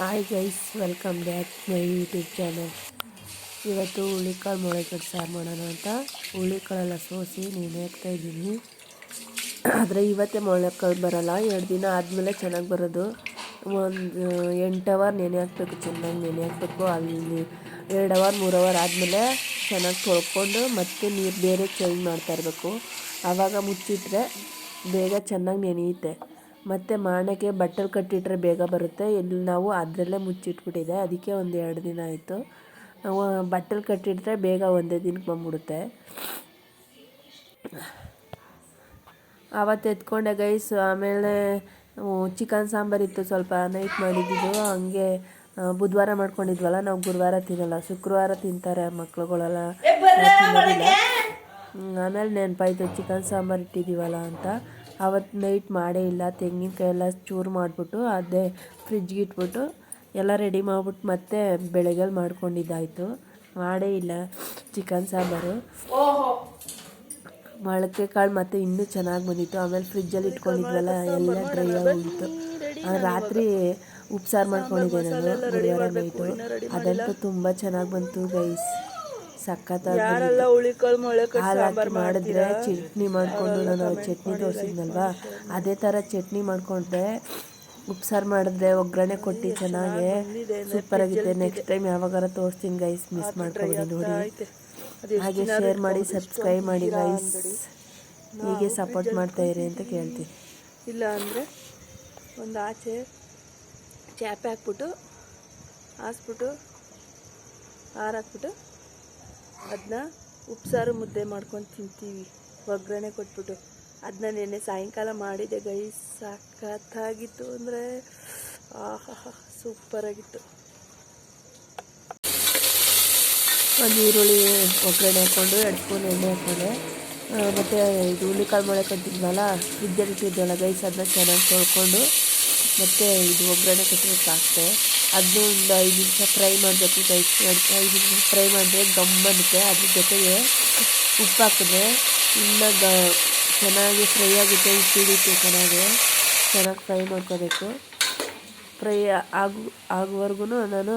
Hi guys welcome back my YouTube channel ಇವತ್ತು ಹುಳಿಕಾಳು ಮೊಳಕೆಟ್ಟು ಸಾರು ಮಾಡೋಣ ಅಂತ. ಹುಳಿಕಾಳೆಲ್ಲ ಸೋಸಿ ನೀನು ಇದ್ದೀನಿ. ಆದರೆ ಇವತ್ತೇ ಮೊಳಕಾಳು ಬರೋಲ್ಲ. ಎರಡು ದಿನ ಆದಮೇಲೆ ಚೆನ್ನಾಗಿ ಬರೋದು. ಒಂದು ಎಂಟು ಅವರ್ ನೆನೆ ಹಾಕ್ಬೇಕು, ಚೆನ್ನಾಗಿ ನೆನೆ ಹಾಕ್ಬೇಕು. ಅಲ್ಲಿ ಎರಡು ಅವರ್ ಮೂರು ಅವರ್ ಆದಮೇಲೆ ಚೆನ್ನಾಗಿ ತೊಳ್ಕೊಂಡು ಮತ್ತೆ ನೀರು ಬೇರೆ ಚೇಂಜ್ ಮಾಡ್ತಾ ಇರಬೇಕು. ಆವಾಗ ಮುಚ್ಚಿಟ್ರೆ ಬೇಗ ಚೆನ್ನಾಗಿ ನೆನೆಯುತ್ತೆ. ಮತ್ತು ಮಾಣಕ್ಕೆ ಬಟ್ಟಲು ಕಟ್ಟಿಟ್ರೆ ಬೇಗ ಬರುತ್ತೆ. ಇಲ್ಲಿ ನಾವು ಅದರಲ್ಲೇ ಮುಚ್ಚಿಟ್ಬಿಟ್ಟಿದೆ. ಅದಕ್ಕೆ ಒಂದು ಎರಡು ದಿನ ಆಯಿತು. ನಾವು ಬಟ್ಟಲು ಕಟ್ಟಿಟ್ರೆ ಬೇಗ ಒಂದೇ ದಿನಕ್ಕೆ ಬಂದ್ಬಿಡುತ್ತೆ. ಆವತ್ತು ಎತ್ಕೊಂಡೆ ಗೈಸ್ ಆಮೇಲೆ ಚಿಕನ್ ಸಾಂಬಾರಿತ್ತು ಸ್ವಲ್ಪ ನೈಟ್ ಮಾಡಿದ್ದು ಹಂಗೆ ಬುಧವಾರ ಮಾಡ್ಕೊಂಡಿದ್ವಲ್ಲ. ನಾವು ಗುರುವಾರ ತಿನ್ನಲ್ಲ. ಶುಕ್ರವಾರ ತಿಂತಾರೆ ಮಕ್ಳುಗಳೆಲ್ಲ. ಆಮೇಲೆ ನೆನಪಾಯ್ತು. ಚಿಕನ್ ಸಾಂಬಾರು ಇಟ್ಟಿದ್ದೀವಲ್ಲ ಅಂತ. ಅವತ್ತು ನೈಟ್ ಮಾಡೇ ಇಲ್ಲ. ತೆಂಗಿನಕಾಯಿ ಎಲ್ಲ ಚೂರು ಮಾಡಿಬಿಟ್ಟು ಅದೇ ಫ್ರಿಜ್ಗೆ ಇಟ್ಬಿಟ್ಟು ಎಲ್ಲ ರೆಡಿ ಮಾಡ್ಬಿಟ್ಟು ಮತ್ತೆ ಬೆಳಗ್ಗೆ ಮಾಡ್ಕೊಂಡಿದ್ದಾಯಿತು. ಮಾಡೇ ಇಲ್ಲ ಚಿಕನ್ ಸಾಂಬಾರು. ಮೊಳಕೆ ಕಾಳು ಮತ್ತೆ ಇನ್ನೂ ಚೆನ್ನಾಗಿ ಬಂದಿತ್ತು. ಆಮೇಲೆ ಫ್ರಿಜ್ಜಲ್ಲಿ ಇಟ್ಕೊಂಡಿದ್ವಲ್ಲ ಎಲ್ಲ ಡ್ರೈ ಆಗೋಗಿತ್ತು ಆ, ರಾತ್ರಿ ಉಪ್ಸಾರು ಮಾಡ್ಕೊಂಡಿದ್ದೆ ನಾನು ಗುರುವಾರ ನೈಟು ಅದಂತೂ ತುಂಬ ಚೆನ್ನಾಗಿ ಬಂತು ಗೈಸ್ ಹಾಕಿ ಮಾಡಿದ್ರೆ ಚಟ್ನಿ ಮಾಡಿಕೊಂಡು ನಾನು ಚಟ್ನಿ ತೋರಿಸಿದ್ನಲ್ವಾ? ಅದೇ ಥರ ಚಟ್ನಿ ಮಾಡಿಕೊಂಡ್ರೆ ಉಪ್ಸಾರು ಮಾಡಿದ್ರೆ ಒಗ್ಗರಣೆ ಕೊಟ್ಟು ಚೆನ್ನಾಗಿ ಸೂಪರ್ ಆಗಿದೆ ನೆಕ್ಸ್ಟ್ ಟೈಮ್ ಯಾವಾಗಾರ ತೋರಿಸ್ತೀನಿ ಗೈಸ್ ಮಿಸ್ ಮಾಡ್ಕೊಂಡು ನೋಡಿ. ಹಾಗೆ ಶೇರ್ ಮಾಡಿ ಸಬ್ಸ್ಕ್ರೈಬ್ ಮಾಡಿ ಗೈಸ್ ಹೀಗೆ ಸಪೋರ್ಟ್ ಮಾಡ್ತಾ ಇರಿ ಅಂತ ಕೇಳ್ತೀನಿ. ಇಲ್ಲ ಅಂದರೆ ಒಂದು ಆಚೆ ಚಾಪೆ ಹಾಕ್ಬಿಟ್ಟು ಹಾಸ್ಬಿಟ್ಟು ಹಾರ ಹಾಕ್ಬಿಟ್ಟು ಅದನ್ನ ಉಪ್ಸಾರು ಮುದ್ದೆ ಮಾಡ್ಕೊಂಡು ತಿಂತೀವಿ. ಒಗ್ಗರಣೆ ಕೊಟ್ಬಿಟ್ಟು. ಅದನ್ನ ನೆನ್ನೆ ಸಾಯಂಕಾಲ ಮಾಡಿದೆ ಗೈ ಸಖತ್ತಾಗಿತ್ತು ಅಂದರೆ ಆಹಾ ಸೂಪರಾಗಿತ್ತು ಒಂದು ಈರುಳ್ಳಿ ಒಗ್ಗರಣೆ ಹಾಕ್ಕೊಂಡು ಎರಡು ಸ್ಪೂನ್ ಎಣ್ಣೆ ಹಾಕ್ಕೊಂಡೆ ಮತ್ತು ಇದು ಕಾಳು ಮೊಳೆ ಕಟ್ಟಿದ್ವಲ್ಲ ಫ್ರಿಜ್ಜಲ್ಲಿ ಇಟ್ಟಿದ್ದೆಲ್ಲ ಗೈಸ್ ಅದನ್ನ ಚೆನ್ನಾಗಿ ತೊಳ್ಕೊಂಡು, ಮತ್ತು ಇದು ಒಗ್ಗರಣೆ ಕೊಟ್ಟಿರೋದು ಹಾಕ್ತೆ ಅದನ್ನ ಒಂದು ಐದು ನಿಮಿಷ ಫ್ರೈ ಮಾಡಬೇಕು. ಗೈಸ್ ಐದು ನಿಮಿಷ ಫ್ರೈ ಮಾಡಿದ್ರೆ ಗಮ್ ಬರುತ್ತೆ ಅದ್ರ ಜೊತೆಗೆ ಉಪ್ಪು ಹಾಕಿದ್ರೆ ಇನ್ನು ಗ, ಚೆನ್ನಾಗಿ ಫ್ರೈ ಆಗುತ್ತೆ. ಉಪ್ಪು ಹಿಡಿಯುತ್ತೆ ಚೆನ್ನಾಗಿ ಚೆನ್ನಾಗಿ ಫ್ರೈ ಮಾಡ್ಕೋಬೇಕು. ಫ್ರೈ ಆಗು, ಆಗುವವರೆಗೂ ನಾನು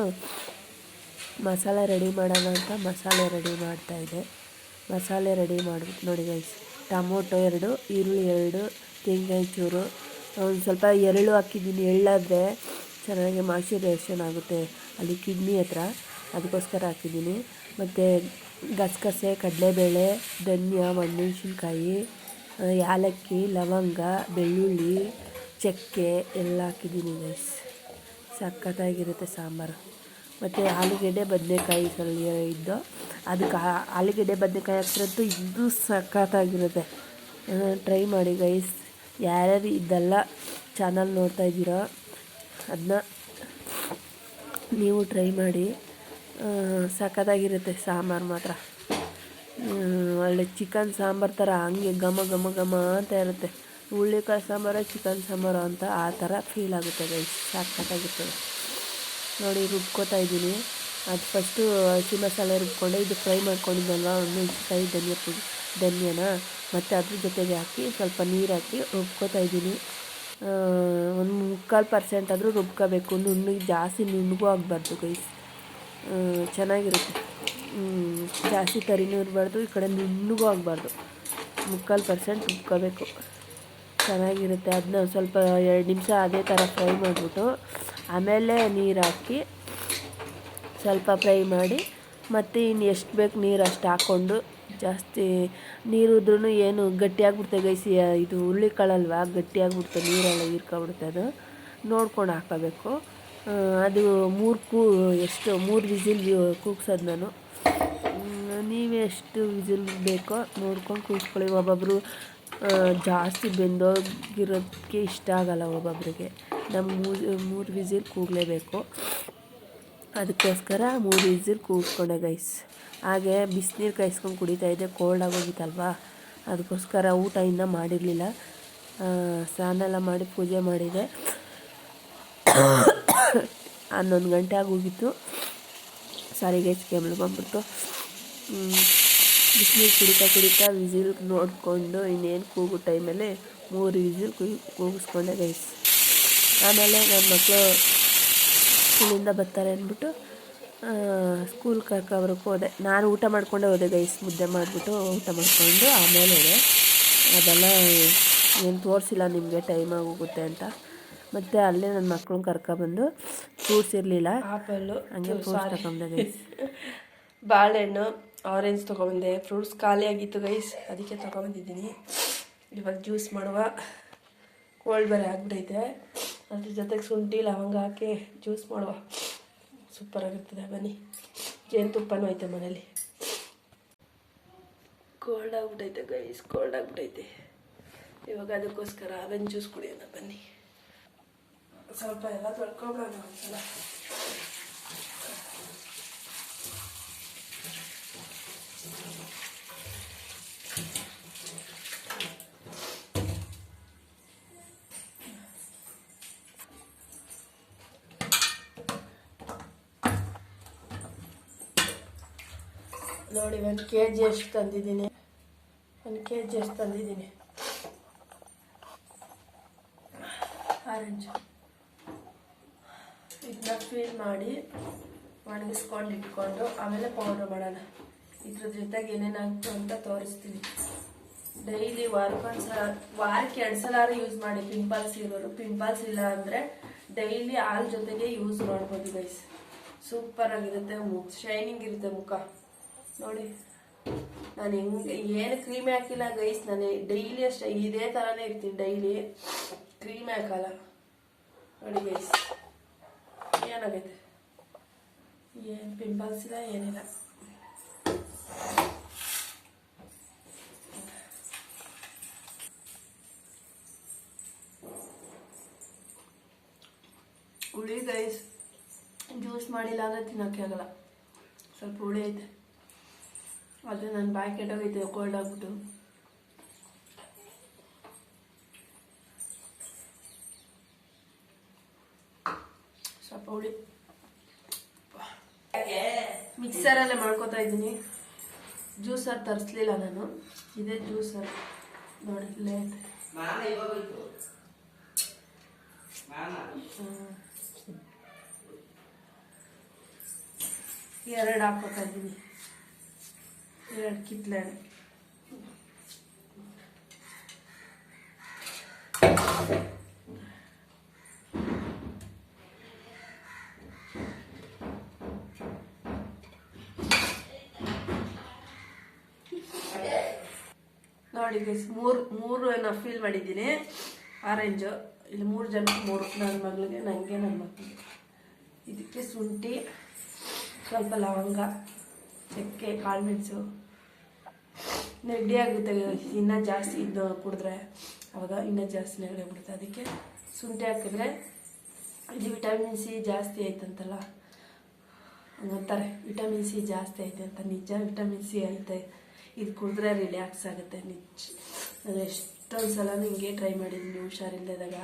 ಮಸಾಲೆ ರೆಡಿ ಮಾಡೋಣ ಅಂತ ಮಸಾಲೆ ರೆಡಿ ಮಾಡ್ತಾಯಿದ್ದೆ ಮಸಾಲೆ ರೆಡಿ ಮಾಡಿಬಿಟ್ಟು ನೋಡಿ ಗೈಸ್ ಟೊಮೊಟೊ ಎರಡು, ಈರುಳ್ಳಿ ಎರಡು ತೆಂಗಿನ ಚೂರು. ಒಂದು ಸ್ವಲ್ಪ ಎಳ್ಳು ಹಾಕಿದ್ದೀನಿ. ಎಳ್ಳಾದರೆ ಚೆನ್ನಾಗಿ ಮಾಯ್ಶ್ಚರೈಸೇಷನ್ ಆಗುತ್ತೆ. ಅಲ್ಲಿ ಕಿಡ್ನಿ ಹತ್ರ ಅದಕ್ಕೋಸ್ಕರ ಹಾಕಿದ್ದೀನಿ. ಮತ್ತು ಗಸಗಸೆ, ಕಡಲೆಬೇಳೆ, ಧನ್ಯ ಒಣಮೆಣ್ಸಿನ್ಕಾಯಿ ಏಲಕ್ಕಿ ಲವಂಗ, ಬೆಳ್ಳುಳ್ಳಿ, ಚಕ್ಕೆ ಎಲ್ಲ ಹಾಕಿದ್ದೀನಿ ಗೈಸ್ ಸಖತ್ತಾಗಿರುತ್ತೆ ಸಾಂಬಾರು. ಮತ್ತು ಆಲೂಗೆಡ್ಡೆ ಬದನೆಕಾಯಿ ಸ್ವಲ್ಪ ಇದ್ದು, ಅದಕ್ಕೆ ಆಲೂಗಡ್ಡೆ ಆಲೂಗೆಡ್ಡೆ ಬದನೆಕಾಯಿ ಹಾಕ್ತಿರಂತೂ ಇದು ಸಖತ್ತಾಗಿರುತ್ತೆ. ಟ್ರೈ ಮಾಡಿ ಗೈಸ್ ಯಾರ್ಯಾರು ಇದೆಲ್ಲ ಚಾನಲ್ ನೋಡ್ತಾ ಇದ್ದೀರೋ ಅದನ್ನ ನೀವು ಟ್ರೈ ಮಾಡಿ ಸಖತ್ತಾಗಿರುತ್ತೆ ಸಾಂಬಾರು ಮಾತ್ರ. ಒಳ್ಳೆ ಚಿಕನ್ ಸಾಂಬಾರು ಥರ ಹಂಗೆ ಘಮ ಘಮ ಘಮ ಅಂತ ಇರುತ್ತೆ. ಹುಳ್ಳಿಕಾಳು ಸಾಂಬಾರು ಚಿಕನ್ ಸಾಂಬಾರು ಅಂತ ಆ ಥರ ಫೀಲ್ ಆಗುತ್ತೆ ಗೈಸ್ ನೋಡಿ ರುಬ್ಕೋತಾ ಇದ್ದೀನಿ. ಅದು ಫಸ್ಟು ಹಸಿ ಮಸಾಲೆ ರುಬ್ಕೊಂಡೆ ಇದು ಫ್ರೈ ಮಾಡ್ಕೊಂಡಿದ್ದಲ್ವ ಮೆಣಸಿನ್ಕಾಯಿ ಧನಿಯಾ ಪುಡಿ, ಧನ್ಯನ, ಮತ್ತು ಅದ್ರ ಜೊತೆಗೆ ಹಾಕಿ ಸ್ವಲ್ಪ ನೀರು ಹಾಕಿ ರುಬ್ಕೋತಾ ಇದ್ದೀನಿ. ಒಂದು ಮುಕ್ಕಾಲು ಪರ್ಸೆಂಟ್ ಆದರೂ ರುಬ್ಕೋಬೇಕು. ನುಣ್ಣಗೆ ಜಾಸ್ತಿ ನುಣ್ಣಗೂ ಆಗಬಾರ್ದು ಗೈಸ್ ಚೆನ್ನಾಗಿರುತ್ತೆ. ಜಾಸ್ತಿ ತರಿನೂ ಇರಬಾರ್ದು, ಈ ಕಡೆ ನುಣ್ಣಗೂ ಆಗಬಾರ್ದು. ಮುಕ್ಕಾಲು ಪರ್ಸೆಂಟ್ ರುಬ್ಕೋಬೇಕು. ಚೆನ್ನಾಗಿರುತ್ತೆ. ಅದನ್ನ ಸ್ವಲ್ಪ ಎರಡು ನಿಮಿಷ ಅದೇ ಥರ ಫ್ರೈ ಮಾಡಿಬಿಟ್ಟು, ಆಮೇಲೆ ನೀರು ಹಾಕಿ ಸ್ವಲ್ಪ ಫ್ರೈ ಮಾಡಿ, ಮತ್ತು ಇನ್ನು ಎಷ್ಟು ಬೇಕು ನೀರು ಅಷ್ಟು ಹಾಕ್ಕೊಂಡು ಜಾಸ್ತಿ ನೀರು ಇದ್ರೂ ಏನು ಗಟ್ಟಿಯಾಗ್ಬಿಡ್ತೆ ಗೈಸಿ ಇದು ಹುರುಳಿ ಕಾಳಲ್ವಾ ಗಟ್ಟಿಯಾಗ್ಬಿಡ್ತೆ ನೀರೆಲ್ಲ ಹೀರ್ಕೊಬಿಡುತ್ತೆ ಅದು. ನೋಡ್ಕೊಂಡು ಹಾಕೋಬೇಕು ಅದು ಮೂರು ಕೂ, ಎಷ್ಟು, ಮೂರು ವಿಸಿಲ್ ಕೂಗ್ಸೋದು ನಾನು. ನೀವೇ ಎಷ್ಟು ವಿಸಿಲ್ ಬೇಕೋ ನೋಡ್ಕೊಂಡು ಕೂಗಿಸ್ಕೊಳ್ಳಿ ಒಬ್ಬೊಬ್ಬರು ಜಾಸ್ತಿ ಬೆಂದೋಗಿರೋದಕ್ಕೆ ಇಷ್ಟ ಆಗಲ್ಲ ಒಬ್ಬೊಬ್ಬರಿಗೆ ನಮ್ಮ ಮೂರು ಮೂರು ವಿಸಿಲ್ ಕೂಗಲೇಬೇಕು. ಅದಕ್ಕೋಸ್ಕರ ಮೂರು ವಿಸಿಲ್ ಕೂಗಿಸ್ಕೊಂಡೆ ಗೈಸ್ ಹಾಗೆ ಬಿಸಿನೀರು ಕಾಯಿಸ್ಕೊಂಡು ಕುಡಿತಾ ಇದ್ದೆ. ಕೋಲ್ಡ್ ಆಗೋಗಿತ್ತಲ್ವಾ? ಅದಕ್ಕೋಸ್ಕರ ಊಟ ಇನ್ನೂ ಮಾಡಿರಲಿಲ್ಲ. ಸ್ನಾನ ಎಲ್ಲ ಮಾಡಿ ಪೂಜೆ ಮಾಡಿದೆ. ಹನ್ನೊಂದು ಗಂಟೆ ಆಗೋಗಿತ್ತು. ಸಾರಿಗೆ ಕೇಮಲ್ ಬಂದ್ಬಿಟ್ಟು ಬಿಸಿನೀರು ಕುಡಿತಾ ಕುಡಿತಾ ವಿಸಿಲ್ ನೋಡಿಕೊಂಡು ಇನ್ನೇನು ಕೂಗು ಟೈಮಲ್ಲಿ ಮೂರು ವಿಸಿಲ್ ಕೂಗಿಸ್ಕೊಂಡೆ ಗೈಸ್ ಆಮೇಲೆ ನನ್ನ ಮಕ್ಕಳು ಸ್ಕೂಲಿಂದ ಬರ್ತಾರೆ ಅಂದ್ಬಿಟ್ಟು ಸ್ಕೂಲ್ ಕರ್ಕೊಬರಕ್ಕೆ ಹೋದೆ ನಾನು ಊಟ ಮಾಡಿಕೊಂಡೆ ಹೋದೆ ಗೈಸ್ ಮುದ್ದೆ ಮಾಡಿಬಿಟ್ಟು ಊಟ ಮಾಡಿಕೊಂಡು ಆಮೇಲೆ ಹೋದೆ. ಅದೆಲ್ಲ ಏನು ತೋರಿಸಿಲ್ಲ ನಿಮಗೆ ಟೈಮ್ ಆಗೋಗುತ್ತೆ ಅಂತ. ಮತ್ತು ಅಲ್ಲೇ ನನ್ನ ಮಕ್ಕಳು ಕರ್ಕೊಬಂದು ಫ್ರೂಟ್ಸ್ ಇರಲಿಲ್ಲ ಆ್ಯಪಲ್ಲು ಹಂಗೆ ಫ್ರೂಟ್ಸ್ ತಗೊಂಡೆ ಗೈಸ್ ಬಾಳೆಹಣ್ಣು ಆರೆಂಜ್ ತೊಗೊಬಂದೆ ಫ್ರೂಟ್ಸ್ ಖಾಲಿಯಾಗಿತ್ತು ಗೈಸ್ ಅದಕ್ಕೆ ತೊಗೊಬಂದಿದ್ದೀನಿ ಇವಾಗ ಜ್ಯೂಸ್ ಮಾಡುವ. ಕೋಲ್ಡ್ ಬೇರೆ ಆಗ್ಬಿಟ್ಟೈತೆ ಅದ್ರ ಜೊತೆಗೆ ಶುಂಠಿ, ಲವಂಗ ಹಾಕಿ ಜ್ಯೂಸ್ ಮಾಡುವ. ಸೂಪರಾಗಿರ್ತದೆ, ಬನ್ನಿ. ಜೇನುತುಪ್ಪನೂ ಐತೆ ಮನೇಲಿ. ಕೋಲ್ಡ್ ಆಗಿಬಿಟ್ಟೈತೆ ಗೈಸ್ ಕೋಲ್ಡ್ ಆಗಿಬಿಟ್ಟೈತೆ ಇವಾಗ ಅದಕ್ಕೋಸ್ಕರ ಆರೆಂಜ್ ಜ್ಯೂಸ್ ಕುಡಿಯೋಣ, ಬನ್ನಿ. ಸ್ವಲ್ಪ ಎಲ್ಲ ತೊಳ್ಕೊಬಿಡೋಣ ಒಂದ್ಸಲ. ನೋಡಿ, ಒಂದು ಕೆ ಜಿ ಎಷ್ಟು ತಂದಿದ್ದೀನಿ. ಒಂದು ಕೆ ಜಿ ಎಷ್ಟು ತಂದಿದ್ದೀನಿ. ಆರೆಂಜ್. ಇದನ್ನ ಫೀಲ್ ಮಾಡಿ ಒಣಗಿಸ್ಕೊಂಡು ಇಟ್ಕೊಂಡು ಆಮೇಲೆ ಪೌಡ್ರ್ ಮಾಡೋಣ. ಇದ್ರ ಜೊತೆಗೆ ಏನೇನಾಗ್ತು ಅಂತ ತೋರಿಸ್ತೀನಿ. ಡೈಲಿ ವಾರಕ್ಕೊಂದ್ಸಲ ವಾರಕ್ಕೆ ಎರಡು ಸಲ ಯೂಸ್ ಮಾಡಿ ಪಿಂಪಲ್ಸ್ ಇರೋರು. ಪಿಂಪಲ್ಸ್ ಇಲ್ಲ ಅಂದರೆ ಡೈಲಿ ಹಾಲು ಜೊತೆಗೆ ಯೂಸ್ ಮಾಡ್ಬೋದು ಗೈಸ್ ಸೂಪರ್ ಆಗಿರುತ್ತೆ ಶೈನಿಂಗ್ ಇರುತ್ತೆ ಮುಖ. ನೋಡಿ. ನಾನು ಹೆಂಗೆ, ಏನು ಕ್ರೀಮ್ ಹಾಕಿಲ್ಲ ಗೈಸ್ ನಾನು ಡೈಲಿ ಅಷ್ಟೇ, ಇದೇ ಥರನೇ ಇರ್ತೀನಿ ಡೈಲಿ ಕ್ರೀಮ್ ಹಾಕಲ್ಲ. ನೋಡಿ ಗೈಸ್ ಏನಾಗೈತೆ? ಏನು ಪಿಂಪಲ್ಸ್ ಇಲ್ಲ, ಏನಿಲ್ಲ. ಹುಳಿ ಗೈಸ್ ಜ್ಯೂಸ್ ಮಾಡಿಲ್ಲ ಅಂದರೆ ತಿನ್ನೋಕ್ಕೆ ಆಗಲ್ಲ. ಸ್ವಲ್ಪ ಹುಳಿ ಐತೆ. ಅದು ನನ್ನ ಬಾಯ್ ಕೆಟ್ಟೋಗೈತೆ ಕೋಲ್ಡ್ ಆಗ್ಬಿಟ್ಟು. ಸ್ವಲ್ಪ ಹುಳಿ. ಮಿಕ್ಸರಲ್ಲೇ ಮಾಡ್ಕೋತಾ ಇದ್ದೀನಿ. ಜ್ಯೂಸರ್ ತರಿಸ್ಲಿಲ್ಲ ನಾನು. ಇದೇ ಜ್ಯೂಸರ್ ನೋಡಿ ಲೇಟ್. ಎರಡು ಹಾಕೋತಾ ಇದ್ದೀನಿ. ಎರಡು ಕಿತ್ತಳೆ ನೋಡಿ ಗೈಸ್ ಮೂರು ಮೂರು ನಾನು ಫೀಲ್ ಮಾಡಿದ್ದೀನಿ. ಆರೆಂಜು ಇಲ್ಲಿ ಮೂರು ಜನ ಮೂರು, ನನ್ನ ಮಗಳಿಗೆ ನನಗೆ ನನ್ನ ಮಕ್ಕಳಿಗೆ ಇದಕ್ಕೆ ಶುಂಠಿ, ಸ್ವಲ್ಪ ಲವಂಗ, ಚಕ್ಕೆ ಕಾಳುಮೆಣಸು ನೆಗಡಿ ಆಗುತ್ತೆ, ಇನ್ನೂ ಜಾಸ್ತಿ ಇದು ಕುಡಿದ್ರೆ ಅವಾಗ ಇನ್ನೂ ಜಾಸ್ತಿ ನೆಗಡಿ ಬಿಡುತ್ತೆ ಅದಕ್ಕೆ ಶುಂಠಿ ಹಾಕಿದ್ರೆ ಇದು ವಿಟಮಿನ್ ಸಿ ಜಾಸ್ತಿ ಐತಂತಲ್ಲ, ಹಂಗಂತಾರೆ. ವಿಟಮಿನ್ ಸಿ ಜಾಸ್ತಿ ಐತೆ ಅಂತ, ನಿಜ ವಿಟಮಿನ್ ಸಿ ಐತೆ. ಇದು ಕುಡಿದ್ರೆ ರಿಲ್ಯಾಕ್ಸ್ ಆಗುತ್ತೆ, ನಿಜ. ನಾನು ಎಷ್ಟೊಂದು ಸಲ ಹಿಂಗೆ ಟ್ರೈ ಮಾಡಿದ್ದೀನಿ ಹುಷಾರಿಲ್ಲದಾಗ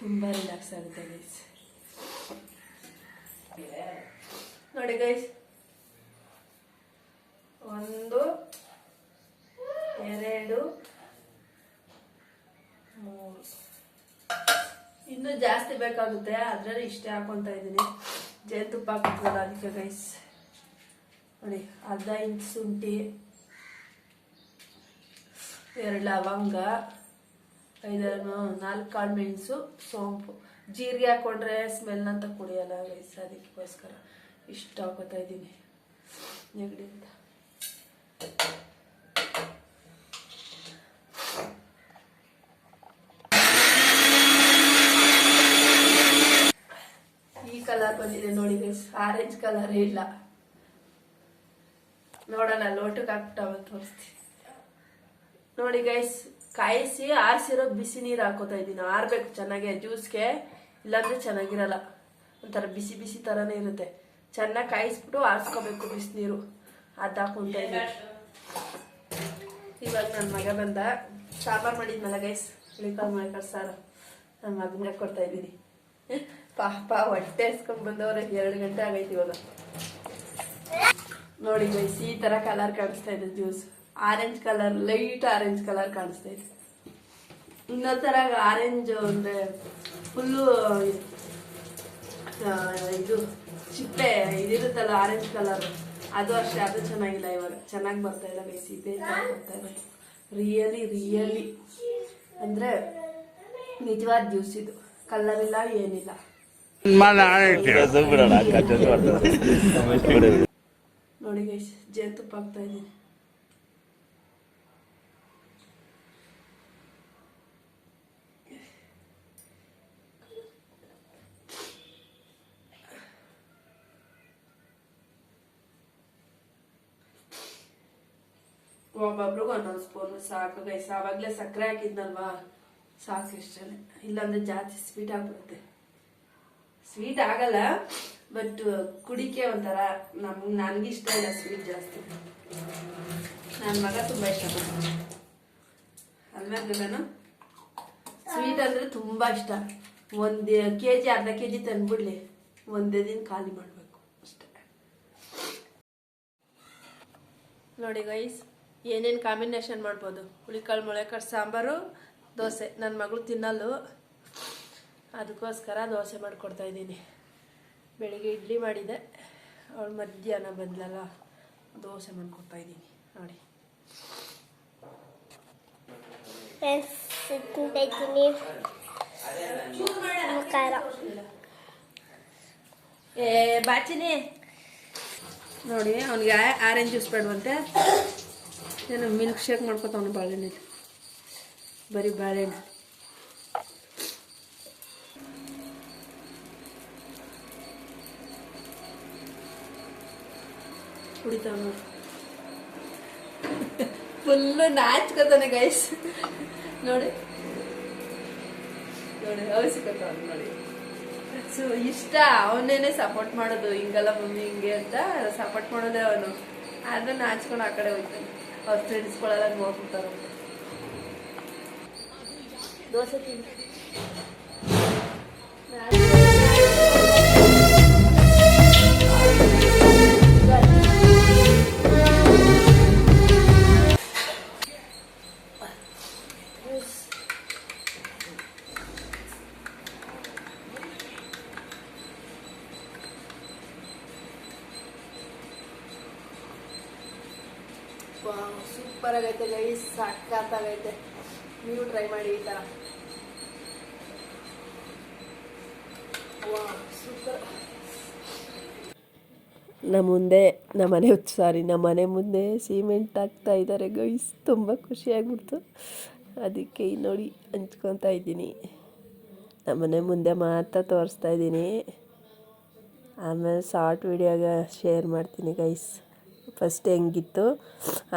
ತುಂಬ ರಿಲ್ಯಾಕ್ಸ್ ಆಗುತ್ತೆ ಗೈಸ್ ನೋಡಿ ಗೈಸ್ ಒಂದು ಎರಡು, ಮೂರು. ಇನ್ನೂ ಜಾಸ್ತಿ ಬೇಕಾಗುತ್ತೆ, ಅದರಲ್ಲಿ ಇಷ್ಟೇ ಹಾಕೊತಾ ಇದ್ದೀನಿ. ಜೇನುತುಪ್ಪ ಹಾಕಿದ್ವಲ್ಲ ಅದಕ್ಕೆ ಗೈಸ್ ನೋಡಿ, ಅರ್ಧ ಇಂಚ್ ಶುಂಠಿ, ಎರಡು ಲವಂಗ ಐದು ನಾಲ್ಕು ಕಾಳು ಮೆಣಸು, ಸೋಂಪು. ಜೀರಿಗೆ ಹಾಕೊಂಡ್ರೆ ಸ್ಮೆಲ್ ಅಂತ ಕುಡಿಯಲ್ಲ ಗೈಸ್ ಅದಕ್ಕೋಸ್ಕರ ಇಷ್ಟು ಹಾಕೋತಾ ಇದ್ದೀನಿ. ನೆಗಡಿ ಅಂತ ಈ ಬಂದಿದೆ ನೋಡಿ ಗೈಸ್ ಆರೆಂಜ್ ಕಲರ್ ಇಲ್ಲ. ನೋಡೋಣ, ಲೋಟಕ್ಕೆ ಹಾಕ್ಬಿಟ್ಟು ತೋರಿಸ್ತೀನಿ. ನೋಡಿ ಗೈಸ್ ಕಾಯಿಸಿ, ಆರಿಸಿರೋ ಬಿಸಿ ನೀರು ಹಾಕೋತಾ ಇದ್ದೀನಿ. ಆರ್ಬೇಕು ಚೆನ್ನಾಗೆ, ಜ್ಯೂಸ್ಗೆ. ಇಲ್ಲಾಂದ್ರೆ ಚೆನ್ನಾಗಿರಲ್ಲ. ಒಂಥರ ಬಿಸಿ ಬಿಸಿ ಥರನೇ ಇರುತ್ತೆ. ಚೆನ್ನಾಗಿ ಕಾಯಿಸ್ಬಿಟ್ಟು ಆರಿಸ್ಕೋಬೇಕು ಬಿಸಿನೀರು ಅದು ಹಾಕೊಂತ ಇದ್ದೀನಿ. ಇವಾಗ ನನ್ನ ಮಗ ಬಂದ. ಸಾಂಬಾರು ಮಾಡಿದ್ನಲ್ಲ ಗೈಸ್ ಹುಳಿಕಾಳು ಮಾಡಿ ಸಾರು. ನನ್ನ ಮಗನಿಗೆ ಕೊಡ್ತಾ ಇದ್ದೀನಿ. ಪಾಪ ಹೊಟ್ಟೆ ಹಸ್ಕೊಂಡ್ ಬಂದವ್ರೆ. ಎರಡು ಗಂಟೆ ಆಗೈತಿ ಇವಾಗ. ನೋಡಿ ಗೈಸ್ ಈ ತರ ಕಲರ್ ಕಾಣಿಸ್ತಾ ಇದೆ juice orange colour light orange colour ಕಾಣಿಸ್ತಾ ಇದೆ. ಇನ್ನೊಂದ್ ತರ ಆರೆಂಜ್ ಅಂದ್ರೆ ಫುಲ್ಲು ಇದು ಚಿಪ್ಪೆ, ಇದಿರುತ್ತಲ್ಲ ಆರೆಂಜ್ ಕಲರ್ ಅದು ಅಷ್ಟೇ, ಅದು ಚೆನ್ನಾಗಿಲ್ಲ ಇವಾಗ. ಚೆನ್ನಾಗಿ ಬರ್ತಾ ಇಲ್ಲ ಗೈಸ್ ಇದೇ ಬರ್ತಾ ಇಲ್ಲ ರಿಯಲಿ ರಿಯಲಿ ಅಂದ್ರೆ ನಿಜವಾದ ಜ್ಯೂಸ್ ಇದು. ಕಲರ್ ಇಲ್ಲ, ಏನಿಲ್ಲ. ನೋಡಿ ಗೈಸ್ ಜೇನುತುಪ್ಪ ಹಾಕ್ತಾ ಇದ್ದೀನಿ. ಒಬ್ಬೊಬ್ರಿಗೂ ಒಂದೊಂದು ಸ್ಪೂನ್ ಸಾಕು ಗೈಸ್. ಆವಾಗ್ಲೇ ಸಕ್ಕರೆ ಹಾಕಿದ್ನಲ್ವಾ? ಸಾಕು ಇಷ್ಟೇ ಇಲ್ಲಾಂದ್ರೆ ಜಾಸ್ತಿ ಸ್ವೀಟ್ ಆಗ್ಬಿಡುತ್ತೆ. ಸ್ವೀಟ್ ಆಗಲ್ಲ ಬಟ್ ಕುಡಿಕೆ ಒಂಥರ ನಮ್ ಇಷ್ಟ ಇಲ್ಲ ಸ್ವೀಟ್ ಜಾಸ್ತಿ. ನನ್ನ ಮಗ ತುಂಬ ಇಷ್ಟ ಅಲ್ವಾ ನಾನು ಸ್ವೀಟ್ ಅಂದ್ರೆ ತುಂಬ ಇಷ್ಟ. ಒಂದು ಕೆ ಜಿ ಅರ್ಧ ಕೆ ಜಿ ತಂದ್ಬಿಡ್ಲಿ. ಒಂದೇ ದಿನ ಖಾಲಿ ಮಾಡಬೇಕು. ಅಷ್ಟೇ. ನೋಡಿ ಗೈಸ್ ಏನೇನು ಕಾಂಬಿನೇಷನ್ ಮಾಡ್ಬೋದು? ಹುಳಿಕಾಳು, ಮೊಳೆಕಾಳು, ಸಾಂಬಾರು, ದೋಸೆ. ನನ್ನ ಮಗಳು ತಿನ್ನಲು ಅದಕ್ಕೋಸ್ಕರ ದೋಸೆ ಮಾಡಿಕೊಡ್ತಾ ಇದ್ದೀನಿ. ಬೆಳಿಗ್ಗೆ ಇಡ್ಲಿ ಮಾಡಿದೆ. ಅವಳು ಮಧ್ಯಾಹ್ನ ಬಂದ್ಲಲ್ಲ ದೋಸೆ ಮಾಡಿಕೊಡ್ತಾ ಇದ್ದೀನಿ. ನೋಡಿ. ಏ ಬಾಚಿನಿ. ನೋಡಿ ಅವನಿಗೆ ಆರೆಂಜ್ ಜ್ಯೂಸ್ ಬೇಡವಂತೆ. ಏನು ಮಿಲ್ಕ್ ಶೇಕ್ ಮಾಡ್ಕೊತಾವನು ಬಾಳೆಹಣ್ಣು. ಬರೀ ಬಾಳೆಹಣ್ಣು. ಕುಡಿತಾವ ಫುಲ್ಲು ನಾಚ್ಕೋತಾನೆ ಗೈಸ್ ನೋಡಿ. ನೋಡಿ ಅವಶ್ಯಕತೆ ನೋಡಿ. ಸೊ ಇಷ್ಟ ಅವನೇನೆ ಸಪೋರ್ಟ್ ಮಾಡೋದು, ಹಿಂಗಲ್ಲ ಮಮ್ಮಿ ಹಿಂಗೆ ಅಂತ ಸಪೋರ್ಟ್ ಮಾಡೋದೇ ಅವನು. ಅದನ್ನ ನಾಚ್ಕೊಂಡು ಆ ಕಡೆ ಹೋಗ್ತಾನೆ. ಅವ್ರ ಫ್ರೆಂಡ್ಸ್ಗಳೆಲ್ಲ ನೋಡ್ಬಿಡ್ತಾರ. ದೋಸೆ ತಿಂದು ನೀವು ಟ್ರೈ ಮಾಡಿ ಈ ಥರ ನಮ್ಮ ಮುಂದೆ ನಮ್ಮ ಮನೆ ಸಾರಿ ನಮ್ಮ ಮನೆ ಮುಂದೆ ಸಿಮೆಂಟ್ ಹಾಕ್ತಾ ಇದ್ದಾರೆ ಗೈಸ್ ತುಂಬ ಖುಷಿಯಾಗ್ಬಿಡ್ತು. ಅದಕ್ಕೆ ನೋಡಿ ಹಂಚ್ಕೊತಾ ಇದ್ದೀನಿ. ನಮ್ಮ ಮನೆ ಮುಂದೆ ಮಾತ್ರ ತೋರಿಸ್ತಾ ಇದ್ದೀನಿ. ಆಮೇಲೆ ಶಾರ್ಟ್ ವಿಡಿಯೋಗ ಶೇರ್ ಮಾಡ್ತೀನಿ ಗೈಸ್ ಫಸ್ಟ್ ಹೆಂಗಿತ್ತು,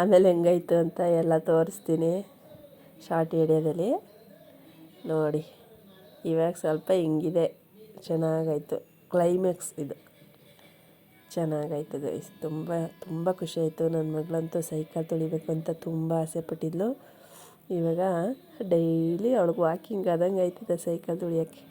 ಆಮೇಲೆ ಹೆಂಗಾಯ್ತು ಅಂತ ಎಲ್ಲ ತೋರಿಸ್ತೀನಿ. ಶಾರ್ಟ್ ಏರಿಯಾದಲ್ಲಿ. ನೋಡಿ, ಇವಾಗ ಸ್ವಲ್ಪ ಹಿಂಗಿದೆ. ಚೆನ್ನಾಗಾಯ್ತು. ಕ್ಲೈಮ್ಯಾಕ್ಸ್ ಇದು. ಚೆನ್ನಾಗಾಯ್ತು ಗೈಸ್ ತುಂಬ ತುಂಬ ಖುಷಿಯಾಯಿತು ನನ್ನ ಮಗಳಂತೂ ಸೈಕಲ್ ತುಳಿಬೇಕು ಅಂತ ತುಂಬ ಆಸೆ ಪಟ್ಟಿದ್ಲು. ಇವಾಗ ಡೈಲಿ ಅವಳಿಗೆ ವಾಕಿಂಗ್ ಆದಂಗೆ ಆಯ್ತದೆ ಸೈಕಲ್ ತುಳಿಯೋಕ್ಕೆ.